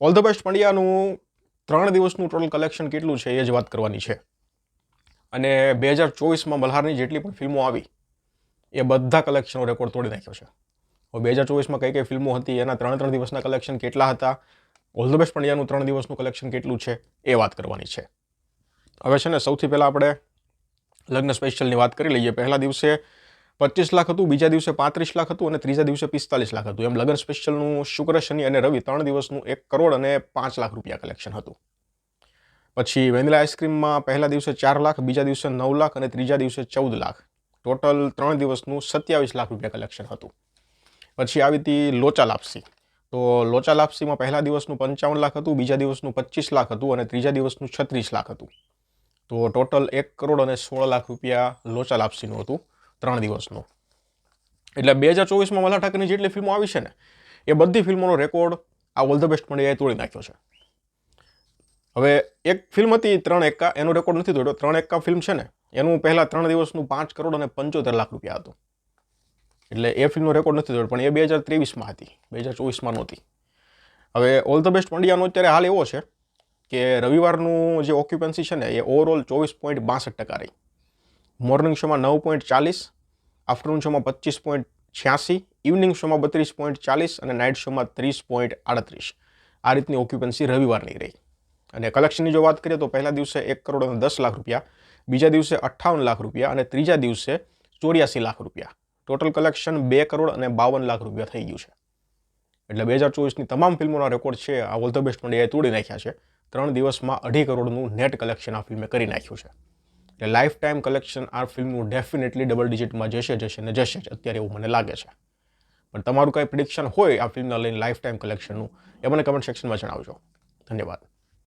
All the best પંડ્યાનું ત્રણ દિવસનું total collection કેટલું છે એ જ વાત કરવાની છે. અને બે હજાર ચોવીસમાં મલ્હારની જેટલી પણ ફિલ્મો આવી, એ બધા કલેક્શનનો રેકોર્ડ તોડી નાખ્યો છે. હવે બે હજાર ચોવીસમાં કઈ કઈ ફિલ્મો હતી, એના ત્રણ ત્રણ દિવસના કલેક્શન કેટલા હતા ઓલ ધ બેસ્ટ પંડ્યાનું ત્રણ દિવસનું કલેક્શન કેટલું છે, એ વાત કરવાની છે. હવે છે ને, સૌથી પહેલાં આપણે લગ્ન સ્પેશિયલની વાત કરી લઈએ. પહેલા દિવસે પચીસ લાખ હતું, બીજા દિવસે પાંત્રીસ લાખ હતું અને ત્રીજા દિવસે પિસ્તાલીસ લાખ હતું. એમ લગ્ન સ્પેશિયલનું શુક્ર, શનિ અને રવિ ત્રણ દિવસનું એક કરોડ અને પાંચ લાખ રૂપિયા કલેક્શન હતું. પછી વેનિલા આઈસ્ક્રીમમાં પહેલા દિવસે ચાર લાખ, બીજા દિવસે નવ લાખ અને ત્રીજા દિવસે ચૌદ લાખ. ટોટલ ત્રણ દિવસનું સત્યાવીસ લાખ રૂપિયા કલેક્શન હતું. પછી આવી હતી લોચા લાપસી. તો લોચા લાપસીમાં પહેલા દિવસનું પંચાવન લાખ હતું, બીજા દિવસનું પચીસ લાખ હતું અને ત્રીજા દિવસનું છત્રીસ લાખ હતું. તો ટોટલ એક કરોડ અને સોળ લાખ રૂપિયા લોચા લાપસીનું હતું. ત્રણ દિવસનો. એટલે બે હજાર ચોવીસમાં મલ્હાર ઠાકરેની જેટલી ફિલ્મો આવી છે ને, એ બધી ફિલ્મોનો રેકોર્ડ આ ઓલ ધ બેસ્ટ મંડિયાએ તોડી નાખ્યો છે. હવે એક ફિલ્મ હતી ત્રણ એક્કા, એનો રેકોર્ડ નથી તોડ્યો, ત્રણ એક્કા ફિલ્મ છે ને, એનું પહેલાં ત્રણ દિવસનું પાંચ કરોડ અને પંચોતેર લાખ રૂપિયા હતું. એટલે એ ફિલ્મનો રેકોર્ડ નથી તોડ્યો, પણ એ બે હજાર ત્રેવીસમાં હતી, બે હજાર ચોવીસમાં નહોતી. હવે ઓલ ધ બેસ્ટ પંડ્યાનો અત્યારે હાલ એવો છે કે રવિવારનું જે ઓક્યુપન્સી છે ને, એ ઓવરઓલ ચોવીસ પોઈન્ટ બાસઠ ટકા રહી. મોર્નિંગ શોમાં નવ પોઈન્ટ ચાલીસ, આફ્ટરનૂન શોમાં પચીસ પોઈન્ટ છ્યાસી, ઇવનિંગ શોમાં બત્રીસ પોઈન્ટ ચાલીસ અને નાઇટ શોમાં ત્રીસ પોઈન્ટ આડત્રીસ. આ રીતની ઓક્યુપન્સી રવિવારની રહી. અને કલેક્શનની જો વાત કરીએ તો પહેલા દિવસે એક કરોડ અને દસ લાખ રૂપિયા, બીજા દિવસે અઠ્ઠાવન લાખ રૂપિયા અને ત્રીજા દિવસે ચોર્યાસી લાખ રૂપિયા. ટોટલ કલેક્શન બે કરોડ અને બાવન લાખ રૂપિયા થઈ ગયું છે. એટલે બે હજાર ચોવીસની તમામ ફિલ્મોના રેકોર્ડ છે, આ ઓલ ધ બેસ્ટ પંડ્યાએ તોડી નાખ્યા છે. ત્રણ દિવસમાં અઢી કરોડનું નેટ કલેક્શન આ ફિલ્મે કરી નાખ્યું છે. એટલે લાઈફ ટાઈમ કલેક્શન આ ફિલ્મનું ડેફિનેટલી ડબલ ડિજિટમાં જશે જશે ને જશે જ. અત્યારે એવું મને લાગે છે. પણ તમારું કાંઈ પ્રિડિક્શન હોય આ ફિલ્મને લઈને લાઈફ ટાઈમ કલેક્શનનું એ મને કમેન્ટ સેક્શનમાં જણાવજો. ધન્યવાદ.